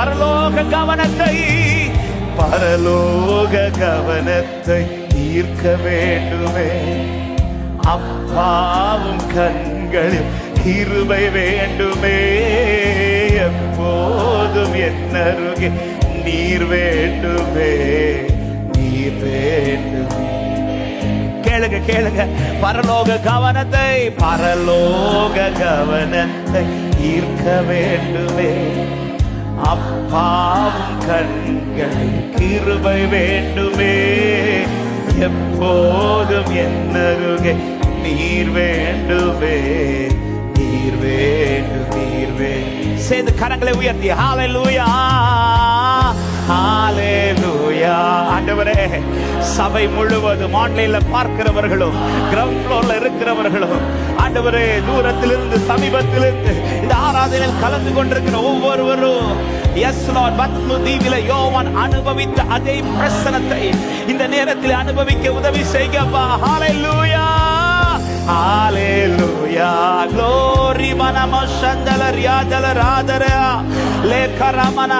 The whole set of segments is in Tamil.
பரலோக கவனத்தை பரலோக கவனத்தை ஈர்க்க வேண்டுமே. அப்பாவும் கண்களில் கிருபை வேண்டுமே. எப்போதும் என்னருகே நீர் வேண்டுமே. நீர் வேண்டுமே. கேளுங்க கேளுங்க. பரலோக கவனத்தை பரலோக கவனத்தை ஈர்க்க வேண்டுமே. அப்பாவும் கண்களை கிருபை வேண்டுமே. எப்போதும் என்னருகே நீர் வேண்டுமே. நீர் வேண்டும் நீர் வேண்டும் சேர்ந்து கரங்களை உயர்த்தி. ஹாலை லூயா ஆண்டவரே சபை முழுவதும் ஆன்லைன்ல பார்க்கிறவர்களும் கிரவுண்ட் ஃப்ளோர்ல இருக்கிறவர்களும் ஆண்டவரே தூரத்திலிருந்து சமீபத்திலிருந்து இந்த ஆராதனையில் கலந்து கொண்டிருக்கிற ஒவ்வொருவரும் எஸ் லார்ட் பத்மு தீவில யோவான் அனுபவித்த அதே பிரசனத்தை இந்த நேரத்தில் அனுபவிக்க உதவி செய்யப்பா. ஹalleluya ஹalleluya glory! மனம சந்தல லேக்கரமன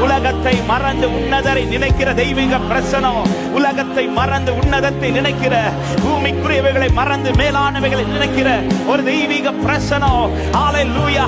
உலகத்தை மறந்து உன்னதரை நினைக்கிற தெய்வீக பிரசனம் உலகத்தை மறந்து உன்னதத்தை நினைக்கிற பூமிக்குரியவைகளை மறந்து மேலானவைகளை நினைக்கிற ஒரு தெய்வீக பிரசனம் ஆலை லூயா